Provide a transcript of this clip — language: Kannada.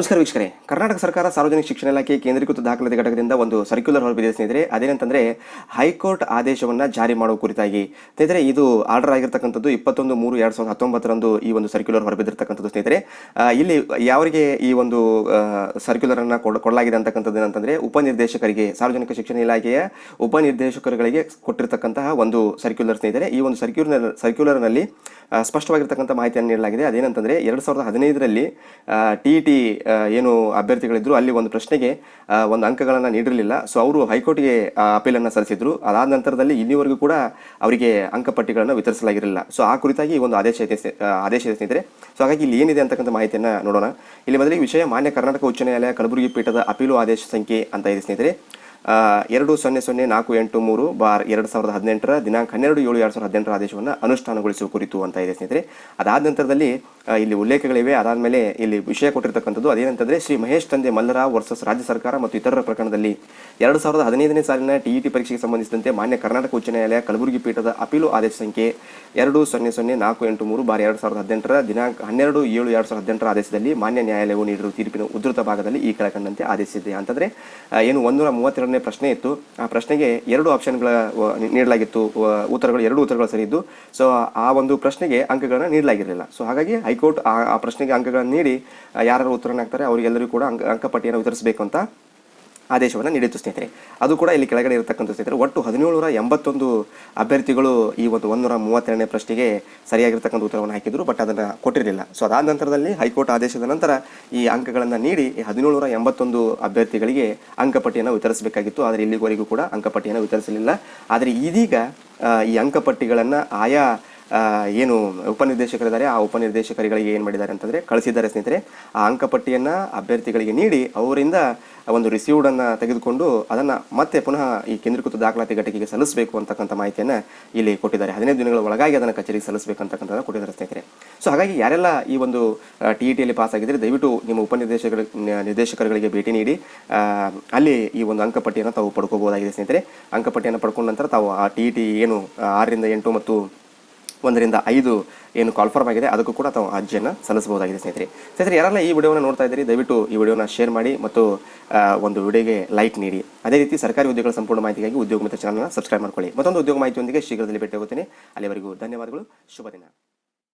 ನಮಸ್ಕಾರ ವೀಕ್ಷಕರೇ. ಕರ್ನಾಟಕ ಸರ್ಕಾರ ಸಾರ್ವಜನಿಕ ಶಿಕ್ಷಣ ಇಲಾಖೆ ಕೇಂದ್ರೀಕೃತ ದಾಖಲಾತಿ ಘಟಕದಿಂದ ಒಂದು ಸರ್ಕ್ಯುಲರ್ ಹೊರಬಿದೆ ಸ್ನೇಹಿತರೆ. ಅದೇನಂತಂದ್ರೆ ಹೈಕೋರ್ಟ್ ಆದೇಶವನ್ನ ಜಾರಿ ಮಾಡುವ ಕುರಿತಾಗಿ. ಸ್ನೇಹಿತರೆ, ಇದು ಆರ್ಡರ್ ಆಗಿರ್ತಕ್ಕಂಥದ್ದು ಇಪ್ಪತ್ತೊಂದು ಮೂರು ಎರಡ್ ಸಾವಿರದ ಹತ್ತೊಂಬತ್ತರಂದು ಈ ಒಂದು ಸರ್ಕ್ಯುಲರ್ ಹೊರಬಿದ್ದಿರ್ತಕ್ಕಂಥದ್ದು ಸ್ನೇಹಿತರೆ. ಇಲ್ಲಿ ಯಾವರಿಗೆ ಈ ಒಂದು ಸರ್ಕ್ಯುಲರ್ ಅನ್ನ ಕೊಡ್- ಕೊಡಲಾಗಿದೆ ಅಂತಕ್ಕಂಥದ್ದು ಏನಂತಂದ್ರೆ ಉಪನಿರ್ದೇಶಕರಿಗೆ, ಸಾರ್ವಜನಿಕ ಶಿಕ್ಷಣ ಇಲಾಖೆಯ ಉಪನಿರ್ದೇಶಕರುಗಳಿಗೆ ಕೊಟ್ಟಿರ್ತಕ್ಕಂತಹ ಒಂದು ಸರ್ಕ್ಯುಲರ್ ಸ್ನೇಹಿತರೆ. ಈ ಒಂದು ಸರ್ಕ್ಯುಲರ್ ಸರ್ಕ್ಯುಲರ್ನಲ್ಲಿ ಸ್ಪಷ್ಟವಾಗಿರ್ತಕ್ಕಂಥ ಮಾಹಿತಿಯನ್ನು ನೀಡಲಾಗಿದೆ. ಅದೇನಂತಂದ್ರೆ ಎರಡು ಸಾವಿರದ ಹದಿನೈದರಲ್ಲಿ ಟಿ ಟಿ ಏನು ಅಭ್ಯರ್ಥಿಗಳಿದ್ರು ಅಲ್ಲಿ ಒಂದು ಪ್ರಶ್ನೆಗೆ ಒಂದು ಅಂಕಗಳನ್ನು ನೀಡಿರಲಿಲ್ಲ. ಸೊ ಅವರು ಹೈಕೋರ್ಟ್ಗೆ ಅಪೀಲನ್ನು ಸಲ್ಲಿಸಿದ್ರು. ಅದಾದ ನಂತರದಲ್ಲಿ ಇಲ್ಲಿವರೆಗೂ ಕೂಡ ಅವರಿಗೆ ಅಂಕಪಟ್ಟಿಗಳನ್ನು ವಿತರಿಸಲಾಗಿರಲಿಲ್ಲ. ಸೊ ಆ ಕುರಿತಾಗಿ ಒಂದು ಆದೇಶ ಆದೇಶ ಇದೆ ಸ್ನೇಹಿತರೆ. ಸೊ ಹಾಗಾಗಿ ಇಲ್ಲಿ ಏನಿದೆ ಅಂತಕ್ಕಂಥ ಮಾಹಿತಿಯನ್ನು ನೋಡೋಣ. ಇಲ್ಲಿ ಮೊದಲಿಗೆ ವಿಷಯ ಮಾನ್ಯ ಕರ್ನಾಟಕ ಉಚ್ಚ ನ್ಯಾಯಾಲಯ ಕಲಬುರಗಿ ಪೀಠದ ಅಪೀಲು ಆದೇಶ ಸಂಖ್ಯೆ ಅಂತ ಇದೆ ಸ್ನೇಹಿತರೆ. ಎರಡು ಸೊನ್ನೆ ಸೊನ್ನೆ ನಾಲ್ಕು ಎಂಟು ಮೂರು ಬಾರ್ ಎರಡು ಸಾವಿರದ ಹದಿನೆಂಟರ ದಿನಾಂಕ ಹನ್ನೆರಡು ಏಳು ಎರಡು ಸಾವಿರದ ಹದಿನೆಂಟರ ಆದೇಶವನ್ನು ಅನುಷ್ಠಾನಗೊಳಿಸುವ ಕುರಿತು ಅಂತ ಇದೆ ಸ್ನೇಹಿತರೆ. ಅದಾದ ನಂತರದಲ್ಲಿ ಇಲ್ಲಿ ಉಲ್ಲೇಖಗಳಿವೆ. ಅದಾದಮೇಲೆ ಇಲ್ಲಿ ವಿಷಯ ಕೊಟ್ಟಿರ್ತಕ್ಕಂಥದ್ದು ಅದೇನಂತಂದ್ರೆ, ಶ್ರೀ ಮಹೇಶ್ ತಂದೆ ಮಲ್ಲರಾವ್ ವರ್ಸಸ್ ರಾಜ್ಯ ಸರ್ಕಾರ ಮತ್ತು ಇತರರ ಪ್ರಕರಣದಲ್ಲಿ ಎರಡು ಸಾವಿರದ ಹದಿನೈದನೇ ಸಾಲಿನ ಟಿಇಟಿ ಪರೀಕ್ಷೆಗೆ ಸಂಬಂಧಿಸಿದಂತೆ ಮಾನ್ಯ ಕರ್ನಾಟಕ ಉಚ್ಚ ನ್ಯಾಯಾಲಯ ಕಲಬುರಗಿ ಪೀಠದ ಅಪೀಲು ಆದೇಶ ಸಂಖ್ಯೆ ಎರಡು ಸೊನ್ನೆ ಸೊನ್ನೆ ನಾಲ್ಕು ಎಂಟು ಮೂರು ಬಾರಿ ಎರಡು ಸಾವಿರದ ಹದಿನೆಂಟರ ದಿನಾಂಕ ಹನ್ನೆರಡು ಏಳು ಎರಡು ಸಾವಿರದ ಹದಿನೆಂಟರ ಆದೇಶದಲ್ಲಿ ಮಾನ್ಯ ನ್ಯಾಯಾಲಯವು ನೀಡಿರುವ ತೀರ್ಪಿನ ಉದ್ಧೃತ ಭಾಗದಲ್ಲಿ ಈ ಕೆಳಕಂಡಂತೆ ಆದೇಶಿಸಿದೆ. ಅಂತಂದ್ರೆ ಏನು ಒಂದೂರ ಮೂವತ್ತೆರಡನೇ ಪ್ರಶ್ನೆ ಇತ್ತು. ಆ ಪ್ರಶ್ನೆಗೆ ಎರಡು ಆಪ್ಷನ್ಗಳ ನೀಡಲಾಗಿತ್ತು. ಉತ್ತರಗಳು, ಎರಡು ಉತ್ತರಗಳು ಸರಿ ಇದ್ದು. ಸೊ, ಆ ಒಂದು ಪ್ರಶ್ನೆಗೆ ಅಂಕಗಳನ್ನು ನೀಡಲಾಗಿರಲಿಲ್ಲ. ಸೊ, ಹಾಗಾಗಿ ಹೈಕೋರ್ಟ್ ಆ ಪ್ರಶ್ನೆಗೆ ಅಂಕಗಳನ್ನು ನೀಡಿ ಯಾರು ಉತ್ತರನ ಹಾಕ್ತಾರೆ ಅವರಿಗೆಲ್ಲರಿಗೂ ಕೂಡ ಅಂಕ, ಅಂಕಪಟ್ಟಿಯನ್ನು ವಿತರಿಸಬೇಕು ಅಂತ ಆದೇಶವನ್ನು ನೀಡಿತ್ತು ಸ್ನೇಹಿತರೆ. ಅದು ಕೂಡ ಇಲ್ಲಿ ಕೆಳಗಡೆ ಇರತಕ್ಕಂಥ ಸ್ನೇಹಿತರೆ, ಒಟ್ಟು ಹದಿನೇಳುನೂರ ಎಂಬತ್ತೊಂದು ಅಭ್ಯರ್ಥಿಗಳು ಈ ಒಂದು ಒಂದೂರ ಮೂವತ್ತೆರಡನೇ ಪ್ರಶ್ನೆಗೆ ಸರಿಯಾಗಿರ್ತಕ್ಕಂಥ ಉತ್ತರವನ್ನು ಹಾಕಿದ್ರು, ಬಟ್ ಅದನ್ನು ಕೊಟ್ಟಿರಲಿಲ್ಲ. ಸೊ ಅದಾದ ನಂತರದಲ್ಲಿ ಹೈಕೋರ್ಟ್ ಆದೇಶದ ನಂತರ ಈ ಅಂಕಗಳನ್ನು ನೀಡಿ ಹದಿನೇಳುನೂರ ಎಂಬತ್ತೊಂದು ಅಭ್ಯರ್ಥಿಗಳಿಗೆ ಅಂಕಪಟ್ಟಿಯನ್ನು ವಿತರಿಸಬೇಕಾಗಿತ್ತು. ಆದರೆ ಇಲ್ಲಿವರೆಗೂ ಕೂಡ ಅಂಕಪಟ್ಟಿಯನ್ನು ವಿತರಿಸಲಿಲ್ಲ. ಆದರೆ ಇದೀಗ ಈ ಅಂಕಪಟ್ಟಿಗಳನ್ನು ಆಯಾ ಏನು ಉಪನಿರ್ದೇಶಕರಿದ್ದಾರೆ, ಆ ಉಪನಿರ್ದೇಶಕರಿಗಳಿಗೆ ಏನು ಮಾಡಿದ್ದಾರೆ ಅಂತಂದರೆ ಕಳಿಸಿದ್ದಾರೆ ಸ್ನೇಹಿತರೆ. ಆ ಅಂಕಪಟ್ಟಿಯನ್ನು ಅಭ್ಯರ್ಥಿಗಳಿಗೆ ನೀಡಿ, ಅವರಿಂದ ಒಂದು ರಿಸೀವ್ಡನ್ನು ತೆಗೆದುಕೊಂಡು ಅದನ್ನು ಮತ್ತೆ ಪುನಃ ಈ ಕೇಂದ್ರೀಕೃತ ದಾಖಲಾತಿ ಘಟಕಿಗೆ ಸಲ್ಲಿಸಬೇಕು ಅಂತಕ್ಕಂಥ ಮಾಹಿತಿಯನ್ನು ಇಲ್ಲಿ ಕೊಟ್ಟಿದ್ದಾರೆ. ಹದಿನೈದು ದಿನಗಳ ಒಳಗಾಗಿ ಅದನ್ನು ಕಚೇರಿಗೆ ಸಲ್ಲಿಸಬೇಕಂತಕ್ಕಂಥದ್ದು ಕೊಟ್ಟಿದ್ದಾರೆ ಸ್ನೇಹಿತರೆ. ಸೊ ಹಾಗಾಗಿ ಯಾರೆಲ್ಲ ಈ ಒಂದು ಟಿ ಇ ಟಿಯಲ್ಲಿ ಪಾಸ್ ಆಗಿದ್ದರೆ ದಯವಿಟ್ಟು ನಿಮ್ಮ ಉಪನಿರ್ದೇಶಕರ, ನಿರ್ದೇಶಕರುಗಳಿಗೆ ಭೇಟಿ ನೀಡಿ ಅಲ್ಲಿ ಈ ಒಂದು ಅಂಕಪಟ್ಟಿಯನ್ನು ತಾವು ಪಡ್ಕೋಬೋದಾಗಿದೆ ಸ್ನೇಹಿತರೆ. ಅಂಕಪಟ್ಟಿಯನ್ನು ಪಡ್ಕೊಂಡ ನಂತರ ತಾವು ಆ ಟಿ ಇ ಟಿ ಏನು ಆರರಿಂದ ಎಂಟು ಮತ್ತು ಒಂದರಿಂದ ಐದು ಏನು ಕಾಲ್ಫಾರ್ಮ್ ಆಗಿದೆ, ಅದಕ್ಕೂ ಕೂಡ ತಾವು ಅರ್ಜಿಯನ್ನು ಸಲ್ಲಿಸಬಹುದಾಗಿದೆ ಸ್ನೇಹಿತರೆ. ಸ್ನೇಹಿತರೆ, ಯಾರೆಲ್ಲ ಈ ವಿಡಿಯೋನ ನೋಡ್ತಾ ಇದ್ದೀರಿ, ದಯವಿಟ್ಟು ಈ ವಿಡಿಯೋನ ಶೇರ್ ಮಾಡಿ ಮತ್ತು ಒಂದು ವಿಡಿಯೋಗೆ ಲೈಕ್ ನೀಡಿ. ಅದೇ ರೀತಿ ಸರ್ಕಾರಿ ಉದ್ಯೋಗಗಳ ಸಂಪೂರ್ಣ ಮಾಹಿತಿಗಾಗಿ ಉದ್ಯೋಗ ಮತ್ತು ಚಾನಲ್ನ ಸಬ್ಸ್ಕ್ರೈಬ್ ಮಾಡ್ಕೊಳ್ಳಿ. ಮತ್ತೊಂದು ಉದ್ಯೋಗ ಮಾಹಿತಿಯೊಂದಿಗೆ ಶೀಘ್ರದಲ್ಲಿ ಭೇಟಿ ಹೋಗುತ್ತೇನೆ ಅಲ್ಲಿವರೆಗೂ ಧನ್ಯವಾದಗಳು. ಶುಭ ದಿನ.